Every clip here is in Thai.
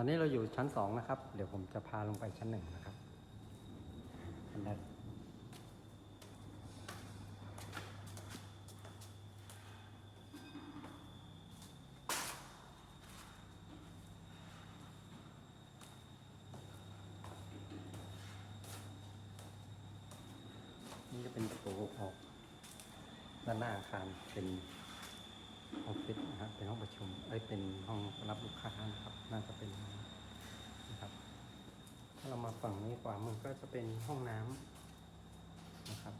อนนี้เราอยู่ชั้นสองนะครับ เดี๋ยวผมจะพาลงไปชั้นหนึ่งนะครับอันแรกนี่จะเป็นประตูออกด้านหน้าอาคารเป็นออฟฟิศนะครับเป็นห้องประชุมเอ้ยเป็นห้องรับลูกค้านะครับ น่าจะเป็นนะครับ ถ้าเรามาฝั่งนี้กว่ามือก็จะเป็นห้องน้ำนะครับ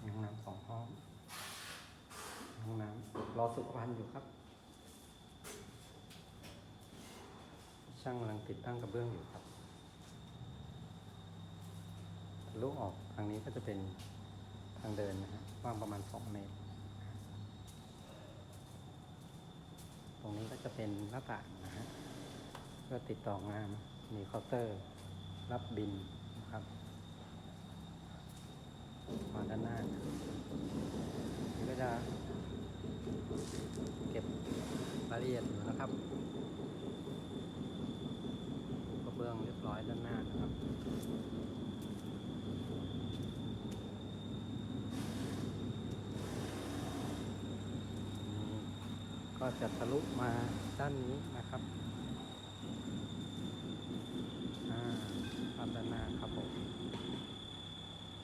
มีห้องน้ำสองห้อง ห้องน้ำรอสุขภัณฑ์อยู่ครับ ช่างกำลังติดตั้งกระเบื้องอยู่ครับลุออกทางนี้ก็จะเป็นทางเดินนะฮะกว้างประมาณสองเมตร ต รงนี้ก็จะเป็นหน้าต่างนะฮะเพื่อติดต่องานมีเคาน์เตอร์ รับบินนะครับมาด้านหน้านี่ก็จะเก็บรายละเอียดอยู่นะครับกระเบื้องเรียบร้อยด้านหน้านะครับนี่ ก็จะทะลุมาด้านนี้นะครับ